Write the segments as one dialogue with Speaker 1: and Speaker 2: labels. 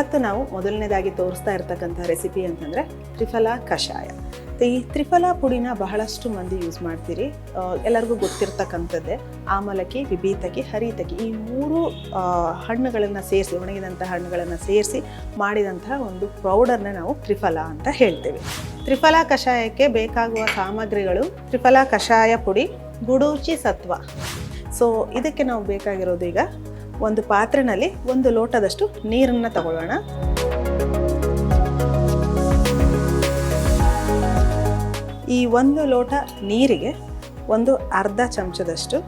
Speaker 1: ಇವತ್ತು ನಾವು ಮೊದಲನೇದಾಗಿ ತೋರಿಸ್ತಾ ಇರ್ತಕ್ಕಂಥ ರೆಸಿಪಿ ಅಂತಂದರೆ ತ್ರಿಫಲ ಕಷಾಯ. ಈ ತ್ರಿಫಲ ಪುಡಿನ ಬಹಳಷ್ಟು ಮಂದಿ ಯೂಸ್ ಮಾಡ್ತೀರಿ. ಎಲ್ಲರಿಗೂ ಗೊತ್ತಿರ್ತಕ್ಕಂಥದ್ದೇ. ಆಮಲಕ್ಕಿ ವಿಭೀತಕಿ, ಹರಿತಕಿ ಈ ಮೂರು ಹಣ್ಣುಗಳನ್ನು ಸೇರಿಸಿ ಒಣಗಿದಂಥ ಹಣ್ಣುಗಳನ್ನು ಸೇರಿಸಿ ಮಾಡಿದಂತಹ ಒಂದು ಪೌಡರ್ನ ನಾವು ತ್ರಿಫಲ ಅಂತ ಹೇಳ್ತೇವೆ. ತ್ರಿಫಲ ಕಷಾಯಕ್ಕೆ ಬೇಕಾಗುವ ಸಾಮಗ್ರಿಗಳು ತ್ರಿಫಲ ಕಷಾಯ ಪುಡಿ, ಗುಡೂಚಿ ಸತ್ವ. ಸೊ ಇದಕ್ಕೆ ನಾವು ಬೇಕಾಗಿರೋದು ಈಗ ಒಂದು ಪಾತ್ರೆನಲ್ಲಿ ಒಂದು ಲೋಟದಷ್ಟು ನೀರನ್ನು ತಗೊಳ್ಳೋಣ. ಈ ಒಂದು ಲೋಟ ನೀರಿಗೆ ಒಂದು ಅರ್ಧ ಚಮಚದಷ್ಟು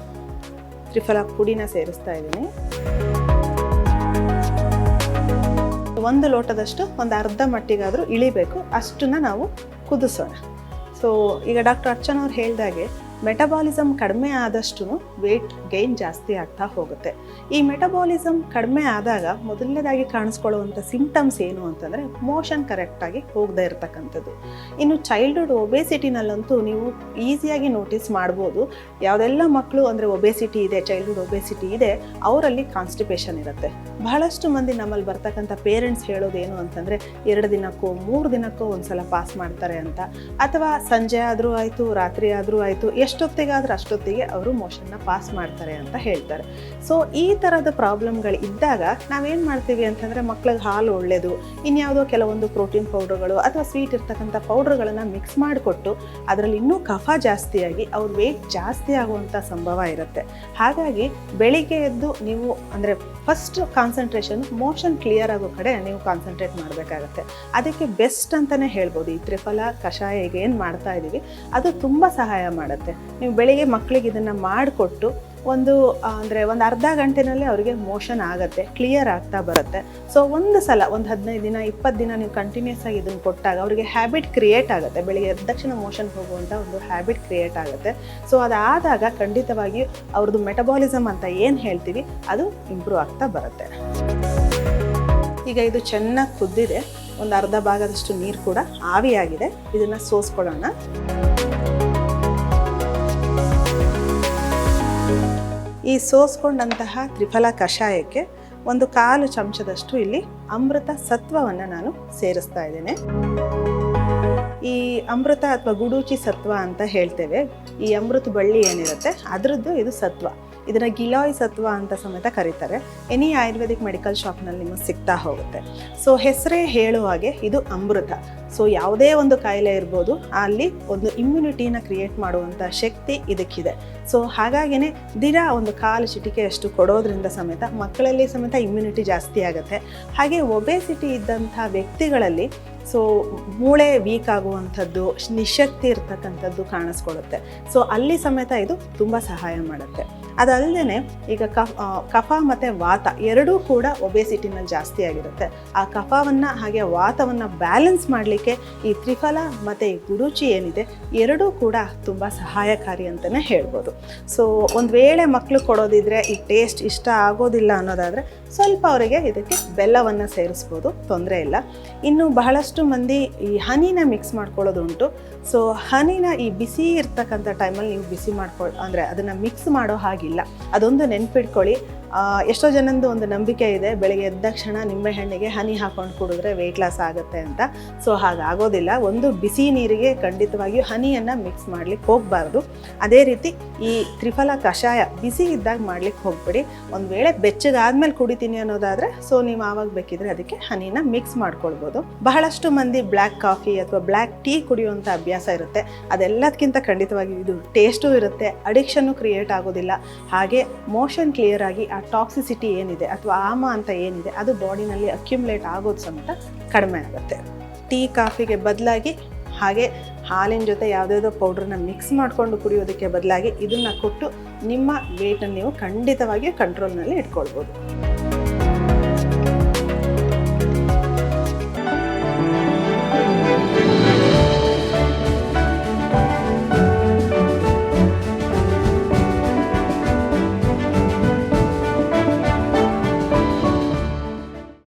Speaker 1: ತ್ರಿಫಲ ಪುಡಿನ ಸೇರಿಸ್ತಾ ಇದ್ದೀನಿ. ಒಂದು ಲೋಟದಷ್ಟು ಒಂದು ಅರ್ಧ ಮಟ್ಟಿಗಾದರೂ ಇಳಿಬೇಕು, ಅಷ್ಟನ್ನ ನಾವು ಕುದಿಸೋಣ. ಸೊ ಈಗ ಡಾಕ್ಟರ್ ಅರ್ಚನ್ ಅವ್ರು ಹೇಳ್ದಾಗೆ ಮೆಟಬಾಲಿಸಮ್ ಕಡಿಮೆ ಆದಷ್ಟು ವೆಯ್ಟ್ ಗೈನ್ ಜಾಸ್ತಿ ಆಗ್ತಾ ಹೋಗುತ್ತೆ. ಈ ಮೆಟಬಾಲಿಸಮ್ ಕಡಿಮೆ ಆದಾಗ ಮೊದಲನೇದಾಗಿ ಕಾಣಿಸ್ಕೊಳ್ಳುವಂಥ ಸಿಂಪ್ಟಮ್ಸ್ ಏನು ಅಂತಂದರೆ ಮೋಷನ್ ಕರೆಕ್ಟಾಗಿ ಹೋಗದೇ ಇರತಕ್ಕಂಥದ್ದು. ಇನ್ನು ಚೈಲ್ಡ್ಹುಡ್ ಒಬೆಸಿಟಿನಲ್ಲಂತೂ ನೀವು ಈಸಿಯಾಗಿ ನೋಟಿಸ್ ಮಾಡ್ಬೋದು. ಯಾವುದೆಲ್ಲ ಮಕ್ಕಳು ಅಂದರೆ ಒಬೆಸಿಟಿ ಇದೆ ಚೈಲ್ಡ್ಹುಡ್ ಒಬೆಸಿಟಿ ಇದೆ, ಅವರಲ್ಲಿ ಕಾನ್ಸ್ಟಿಪೇಷನ್ ಇರುತ್ತೆ. ಬಹಳಷ್ಟು ಮಂದಿ ನಮ್ಮಲ್ಲಿ ಬರ್ತಕ್ಕಂಥ ಪೇರೆಂಟ್ಸ್ ಹೇಳೋದೇನು ಅಂತಂದರೆ ಎರಡು ದಿನಕ್ಕೋ, ಮೂರು ದಿನಕ್ಕೋ ಒಂದ್ಸಲ ಪಾಸ್ ಮಾಡ್ತಾರೆ ಅಂತ. ಅಥವಾ ಸಂಜೆ ಆದರೂ ಆಯಿತು, ರಾತ್ರಿ ಆದರೂ ಆಯಿತು ಎಷ್ಟೊತ್ತಿಗಾದ್ರೂ ಅಷ್ಟೊತ್ತಿಗೆ ಅವರು ಮೋಷನ್ನ ಪಾಸ್ ಮಾಡ್ತಾರೆ ಅಂತ ಹೇಳ್ತಾರೆ. ಸೊ ಈ ಥರದ ಪ್ರಾಬ್ಲಮ್ಗಳು ಇದ್ದಾಗ ನಾವೇನು ಮಾಡ್ತೀವಿ ಅಂತಂದರೆ ಮಕ್ಳಿಗೆ ಹಾಲು ಒಳ್ಳೆಯದು ಇನ್ಯಾವುದೋ ಕೆಲವೊಂದು ಪ್ರೋಟೀನ್ ಪೌಡರ್ಗಳು ಅಥವಾ ಸ್ವೀಟ್ ಇರ್ತಕ್ಕಂಥ ಪೌಡ್ರ್ಗಳನ್ನು ಮಿಕ್ಸ್ ಮಾಡಿಕೊಟ್ಟು ಅದರಲ್ಲಿ ಇನ್ನೂ ಕಫ ಜಾಸ್ತಿಯಾಗಿ ಅವ್ರ ವೇಟ್ ಜಾಸ್ತಿ ಆಗುವಂಥ ಸಂಭವ ಇರುತ್ತೆ. ಹಾಗಾಗಿ ಬೆಳಿಗ್ಗೆ ಎದ್ದು ನೀವು ಅಂದರೆ ಫಸ್ಟ್ ಕಾನ್ಸಂಟ್ರೇಷನ್ ಮೋಷನ್ ಕ್ಲಿಯರ್ ಆಗೋ ಕಡೆ ನೀವು ಕಾನ್ಸಂಟ್ರೇಟ್ ಮಾಡಬೇಕಾಗತ್ತೆ. ಅದಕ್ಕೆ ಬೆಸ್ಟ್ ಅಂತಲೇ ಹೇಳ್ಬೋದು. ಈ ತ್ರಿಫಲ ಕಷಾಯ ಈಗ ಏನು ಮಾಡ್ತಾ ಇದ್ದೀವಿ ಅದು ತುಂಬ ಸಹಾಯ ಮಾಡುತ್ತೆ. ನೀವು ಬೆಳಿಗ್ಗೆ ಮಕ್ಕಳಿಗೆ ಇದನ್ನು ಮಾಡಿಕೊಟ್ಟು ಒಂದು ಅಂದರೆ ಒಂದು ಅರ್ಧ ಗಂಟೆನಲ್ಲಿ ಅವರಿಗೆ ಮೋಷನ್ ಆಗುತ್ತೆ ಕ್ಲಿಯರ್ ಆಗ್ತಾ ಬರುತ್ತೆ. ಸೊ ಒಂದು ಸಲ, ಒಂದು ಹದಿನೈದು ದಿನ, ಇಪ್ಪತ್ತು ದಿನ ನೀವು ಕಂಟಿನ್ಯೂಸ್ ಆಗಿ ಇದನ್ನು ಕೊಟ್ಟಾಗ ಅವರಿಗೆ ಹ್ಯಾಬಿಟ್ ಕ್ರಿಯೇಟ್ ಆಗುತ್ತೆ. ಬೆಳಿಗ್ಗೆ ಎದ್ದ ತಕ್ಷಣ ಮೋಷನ್ ಹೋಗುವಂಥ ಒಂದು ಹ್ಯಾಬಿಟ್ ಕ್ರಿಯೇಟ್ ಆಗುತ್ತೆ. ಸೊ ಅದಾದಾಗ ಖಂಡಿತವಾಗಿ ಅವ್ರದ್ದು ಮೆಟಬಾಲಿಸಮ್ ಅಂತ ಏನು ಹೇಳ್ತೀವಿ, ಅದು ಇಂಪ್ರೂವ್ ಆಗ್ತಾ ಬರುತ್ತೆ. ಈಗ ಇದು ಚೆನ್ನಾಗಿ ಕುದ್ದಿದೆ. ಒಂದು ಅರ್ಧ ಭಾಗದಷ್ಟು ನೀರು ಕೂಡ ಆವಿಯಾಗಿದೆ. ಇದನ್ನು ಸೋಸ್ಕೊಳ್ಳೋಣ. ಈ ಸೋಸ್ಕೊಂಡಂತಹ ತ್ರಿಫಲ ಕಷಾಯಕ್ಕೆ ಒಂದು ಕಾಲು ಚಮಚದಷ್ಟು ಇಲ್ಲಿ ಅಮೃತ ಸತ್ವವನ್ನು ನಾನು ಸೇರಿಸ್ತಾ ಇದ್ದೇನೆ. ಈ ಅಮೃತ ಅಥವಾ ಗುಡೂಚಿ ಸತ್ವ ಅಂತ ಹೇಳ್ತೇವೆ. ಈ ಅಮೃತ ಬಳ್ಳಿ ಏನಿರುತ್ತೆ? ಅದರದ್ದು ಇದು ಸತ್ವ. ಇದನ್ನ ಗಿಲಾಯ್ ಸತ್ವ ಅಂತ ಸಮೇತ ಕರೀತಾರೆ. ಎನಿ ಆಯುರ್ವೇದಿಕ್ ಮೆಡಿಕಲ್ ಶಾಪ್ನಲ್ಲಿ ನಿಮಗೆ ಸಿಗ್ತಾ ಹೋಗುತ್ತೆ. ಸೊ ಹೆಸರೇ ಹೇಳುವ ಹಾಗೆ ಇದು ಅಮೃತ. ಸೊ ಯಾವುದೇ ಒಂದು ಕಾಯಿಲೆ ಇರ್ಬೋದು, ಅಲ್ಲಿ ಒಂದು ಇಮ್ಯುನಿಟಿನ ಕ್ರಿಯೇಟ್ ಮಾಡುವಂಥ ಶಕ್ತಿ ಇದಕ್ಕಿದೆ. ಸೊ ಹಾಗಾಗಿನೇ ದಿನ ಒಂದು ಕಾಲು ಚಿಟಿಕೆಯಷ್ಟು ಕೊಡೋದ್ರಿಂದ ಸಮೇತ ಮಕ್ಕಳಲ್ಲಿ ಸಮೇತ ಇಮ್ಯುನಿಟಿ ಜಾಸ್ತಿ ಆಗುತ್ತೆ. ಹಾಗೆ ಒಬೆಸಿಟಿ ಇದ್ದಂಥ ವ್ಯಕ್ತಿಗಳಲ್ಲಿ ಸೊ ಮೂಳೆ ವೀಕ್ ಆಗುವಂಥದ್ದು, ನಿಶಕ್ತಿ ಇರ್ತಕ್ಕಂಥದ್ದು ಕಾಣಿಸ್ಕೊಳ್ಳುತ್ತೆ. ಸೊ ಅಲ್ಲಿ ಸಮೇತ ಇದು ತುಂಬ ಸಹಾಯ ಮಾಡುತ್ತೆ. ಅದಲ್ಲದೆ ಈಗ ಕಫ ಕಫ ಮತ್ತು ವಾತ ಎರಡೂ ಕೂಡ ಒಬೆಸಿಟಿನಲ್ಲಿ ಜಾಸ್ತಿ ಆಗಿರುತ್ತೆ. ಆ ಕಫವನ್ನು ಹಾಗೆ ವಾತವನ್ನು ಬ್ಯಾಲೆನ್ಸ್ ಮಾಡಲಿಕ್ಕೆ ಈ ತ್ರಿಫಲ ಮತ್ತು ಈ ಗುರುಚಿ ಏನಿದೆ, ಎರಡೂ ಕೂಡ ತುಂಬ ಸಹಾಯಕಾರಿ ಅಂತಲೇ ಹೇಳ್ಬೋದು. ಸೊ ಒಂದು ವೇಳೆ ಮಕ್ಕಳು ಕೊಡೋದಿದ್ರೆ, ಈ ಟೇಸ್ಟ್ ಇಷ್ಟ ಆಗೋದಿಲ್ಲ ಅನ್ನೋದಾದರೆ ಸ್ವಲ್ಪ ಅವರಿಗೆ ಇದಕ್ಕೆ ಬೆಲ್ಲವನ್ನು ಸೇರಿಸ್ಬೋದು, ತೊಂದರೆ ಇಲ್ಲ. ಇನ್ನು ಬಹಳಷ್ಟು ಮಂದಿ ಈ ಹನಿನ ಮಿಕ್ಸ್ ಮಾಡ್ಕೊಳ್ಳೋದುಂಟು ಸೊ ಹನಿನ ಈ ಬಿಸಿ ಇರ್ತಕ್ಕಂಥ ಟೈಮಲ್ಲಿ ನೀವು ಬಿಸಿ ಮಾಡ್ಕೊಳ್ ಅಂದರೆ ಅದನ್ನು ಮಿಕ್ಸ್ ಮಾಡೋ ಹಾಗಿಲ್ಲ. ಅದೊಂದು ನೆನ್ಪಿಟ್ಕೊಳ್ಳಿ. ಎಷ್ಟೋ ಜನಂದು ಒಂದು ನಂಬಿಕೆ ಇದೆ, ಬೆಳಗ್ಗೆ ಎದ್ದ ತಕ್ಷಣ ನಿಂಬೆಹಣ್ಣಿಗೆ ಹನಿ ಹಾಕೊಂಡು ಕುಡಿದ್ರೆ ವೆಯ್ಟ್ ಲಾಸ್ ಆಗುತ್ತೆ ಅಂತ. ಸೊ ಹಾಗಾಗೋದಿಲ್ಲ. ಒಂದು ಬಿಸಿ ನೀರಿಗೆ ಖಂಡಿತವಾಗಿಯೂ ಹನಿಯನ್ನು ಮಿಕ್ಸ್ ಮಾಡ್ಲಿಕ್ಕೆ ಹೋಗಬಾರ್ದು. ಅದೇ ರೀತಿ ಈ ತ್ರಿಫಲ ಕಷಾಯ ಬಿಸಿ ಇದ್ದಾಗ ಮಾಡ್ಲಿಕ್ಕೆ ಹೋಗ್ಬೇಡಿ. ಒಂದು ವೇಳೆ ಬೆಚ್ಚಗಾದ್ಮೇಲೆ ಕುಡಿತೀನಿ ಅನ್ನೋದಾದರೆ ಸೊ ನೀವು ಆವಾಗ ಬೇಕಿದ್ರೆ ಅದಕ್ಕೆ ಹನಿನ ಮಿಕ್ಸ್ ಮಾಡ್ಕೊಳ್ಬೋದು. ಬಹಳಷ್ಟು ಮಂದಿ ಬ್ಲ್ಯಾಕ್ ಕಾಫಿ ಅಥವಾ ಬ್ಲ್ಯಾಕ್ ಟೀ ಕುಡಿಯುವಂಥ ಅಭ್ಯಾಸ ಇರುತ್ತೆ. ಅದೆಲ್ಲದಕ್ಕಿಂತ ಖಂಡಿತವಾಗಿ ಇದು ಟೇಸ್ಟೂ ಇರುತ್ತೆ. ಅಡಿಕ್ಷನ್ನು ಕ್ರಿಯೇಟ್ ಆಗೋದಿಲ್ಲ. ಹಾಗೆ ಮೋಷನ್ ಕ್ಲಿಯರ್ ಆಗಿ ಆ ಟಾಕ್ಸಿಸಿಟಿ ಏನಿದೆ ಅಥವಾ ಆಮ ಅಂತ ಏನಿದೆ, ಅದು ಬಾಡಿನಲ್ಲಿ ಅಕ್ಯುಮುಲೇಟ್ ಆಗೋದು ಸಮೇತ ಕಡಿಮೆ ಆಗುತ್ತೆ. ಟೀ ಕಾಫಿಗೆ ಬದಲಾಗಿ ಹಾಗೆ ಹಾಲಿನ ಜೊತೆ ಯಾವುದ್ಯಾವುದೋ ಪೌಡ್ರನ್ನ ಮಿಕ್ಸ್ ಮಾಡಿಕೊಂಡು ಕುಡಿಯೋದಕ್ಕೆ ಬದಲಾಗಿ ಇದನ್ನು ಕೊಟ್ಟು ನಿಮ್ಮ ವೇಟನ್ನು ನೀವು ಖಂಡಿತವಾಗಿಯೂ ಕಂಟ್ರೋಲ್ನಲ್ಲಿ ಇಟ್ಕೊಳ್ಬೋದು.